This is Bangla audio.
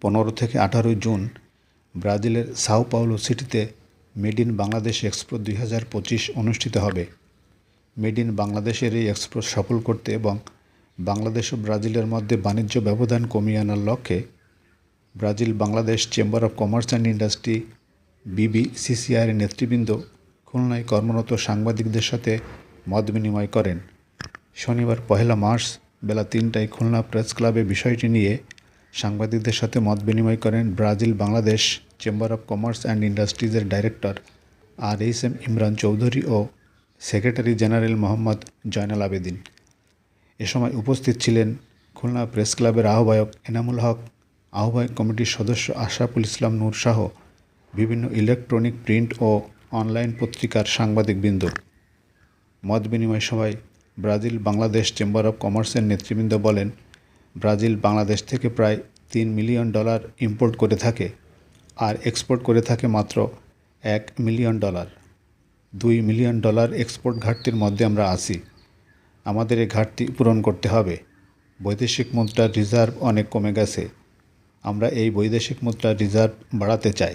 পনেরো থেকে আঠারোই জুন ব্রাজিলের সাও পাওলো সিটিতে মেড ইন বাংলাদেশ এক্সপো দুই হাজার পঁচিশ অনুষ্ঠিত হবে। মেড ইন বাংলাদেশের এই এক্সপো সফল করতে এবং বাংলাদেশ ও ব্রাজিলের মধ্যে বাণিজ্য ব্যবধান কমিয়ে আনার লক্ষ্যে Brazil Bangladesh chamber of commerce and industry বিবি বিবিসিসিআইয়ের নেতৃবৃন্দ খুলনায় কর্মরত সাংবাদিকদের সাথে মত বিনিময় করেন। শনিবার পহেলা মার্চ বেলা তিনটায় খুলনা প্রেস ক্লাবে বিষয়টি নিয়ে সাংবাদিকদের সাথে মত বিনিময় করেন Brazil Bangladesh chamber of commerce and ইন্ডাস্ট্রিজের director R H M Imran Chowdhury O secretary general Mohammad Joynal Abedin. এ সময় উপস্থিত ছিলেন খুলনা প্রেস ক্লাবের আহ্বায়ক এনামুল হক, আহ্বায়ক কমিটির সদস্য আশরাফুল ইসলাম নূর সহ বিভিন্ন ইলেকট্রনিক প্রিন্ট ও অনলাইন পত্রিকার সাংবাদিকবৃন্দ। মত বিনিময় সভায় ব্রাজিল বাংলাদেশ চেম্বার অব কমার্সের নেতৃবৃন্দ বলেন ব্রাজিল বাংলাদেশ থেকে প্রায় তিন মিলিয়ন ডলার ইম্পোর্ট করে থাকে আর এক্সপোর্ট করে থাকে মাত্র এক মিলিয়ন ডলার। দুই মিলিয়ন ডলার এক্সপোর্ট ঘাটতির মধ্যে আমরা আছি। আমাদের এই ঘাটতি পূরণ করতে হবে। বৈদেশিক মুদ্রার রিজার্ভ অনেক কমে গেছে। আমরা এই বৈদেশিক মুদ্রার রিজার্ভ বাড়াতে চাই।